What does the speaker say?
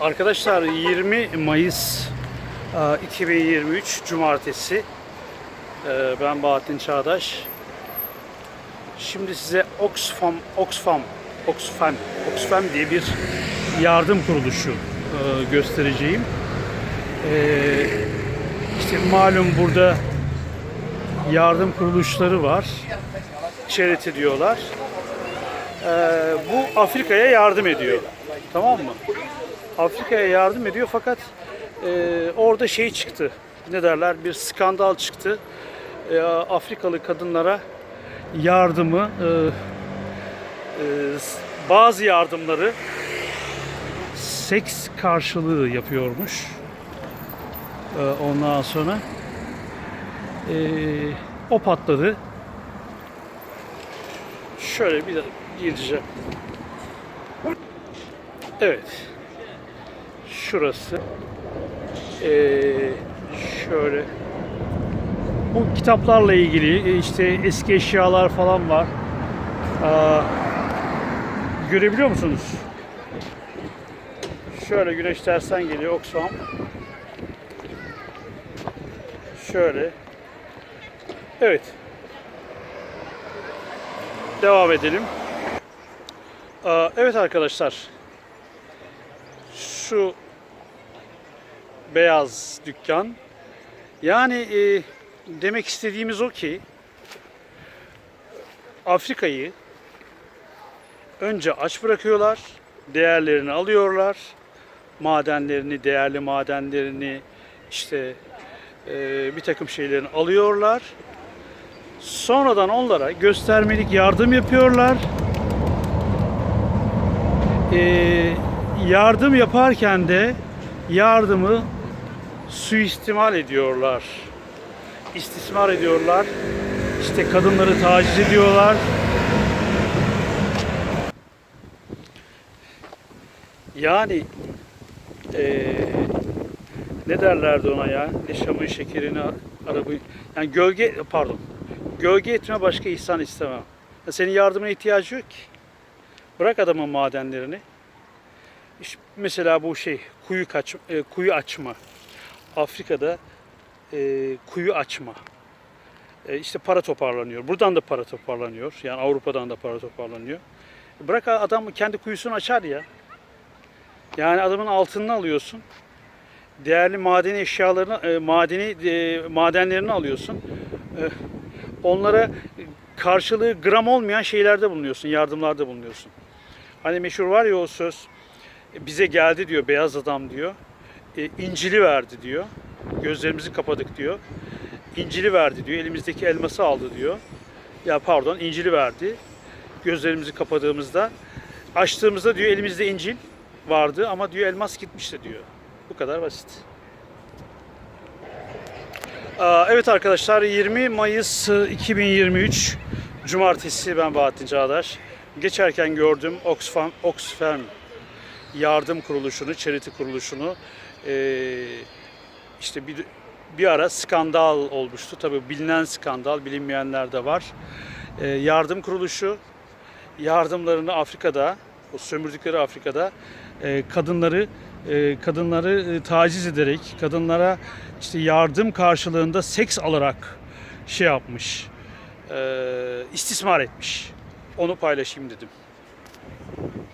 Arkadaşlar 20 Mayıs e, 2023 Cumartesi. E, Ben Bahattin Çağdaş. Şimdi size Oxfam, Oxfam, Oxfam, Oxfam diye bir yardım kuruluşu e, göstereceğim. E, İşte malum burada yardım kuruluşları var. Charity diyorlar. E, Bu Afrika'ya yardım ediyor. Tamam mı? Afrika'ya yardım ediyor fakat e, orada şey çıktı. Ne derler? Bir skandal çıktı. E, Afrikalı kadınlara yardımı e, e, bazı yardımları seks karşılığı yapıyormuş. E, ondan sonra e, o patladı. Şöyle bir gireceğim. Evet. Şurası. Ee, şöyle. Bu kitaplarla ilgili e, işte eski eşyalar falan var. Aa, görebiliyor musunuz? Şöyle güneş tersten geliyor Oxfam. Şöyle. Evet. Devam edelim. Aa, evet arkadaşlar. Şu beyaz dükkan. Yani e, demek istediğimiz o ki Afrika'yı önce aç bırakıyorlar, değerlerini alıyorlar, madenlerini, değerli madenlerini, işte e, bir takım şeylerini alıyorlar. Sonradan onlara göstermelik yardım yapıyorlar. E, yardım yaparken de yardımı suistimal ediyorlar. İstismar ediyorlar. İşte kadınları taciz ediyorlar. Yani eee, ne derlerdi ona ya? Ne şamın şekerini arabı yani gölge pardon. Gölge etme başka ihsan istemem. Ya senin yardımına ihtiyacı yok ki. Bırak adamın madenlerini. İşte mesela bu şey kuyu kaç e, kuyu açma. Afrika'da e, kuyu açma. E, işte para toparlanıyor. Buradan da para toparlanıyor. Yani Avrupa'dan da para toparlanıyor. Bırak adam kendi kuyusunu açar ya. Yani adamın altınını alıyorsun. Değerli madeni eşyalarını, e, madeni e, madenlerini alıyorsun. E, onlara karşılığı gram olmayan şeylerde bulunuyorsun, yardımlarda bulunuyorsun. Hani meşhur var ya o söz, bize geldi diyor beyaz adam diyor. E, İncil'i verdi diyor. Gözlerimizi kapadık diyor. İncil'i verdi diyor. Elimizdeki elması aldı diyor. Ya pardon İncil'i verdi. Gözlerimizi kapadığımızda açtığımızda diyor elimizde İncil vardı ama diyor elmas gitmişti diyor. Bu kadar basit. Evet arkadaşlar 20 Mayıs e, 2023 Cumartesi ben Bahattin Çağdaş. Geçerken gördüm Oxfam, Oxfam yardım kuruluşunu, charity kuruluşunu eee, işte bir bir ara skandal olmuştu. Tabii bilinen skandal, bilinmeyenler de var. Eee, yardım kuruluşu yardımlarını Afrika'da, o sömürdükleri Afrika'da eee, kadınları eee, kadınları eee, taciz ederek, kadınlara işte yardım karşılığında seks alarak şey yapmış, eee, istismar etmiş. Onu paylaşayım dedim.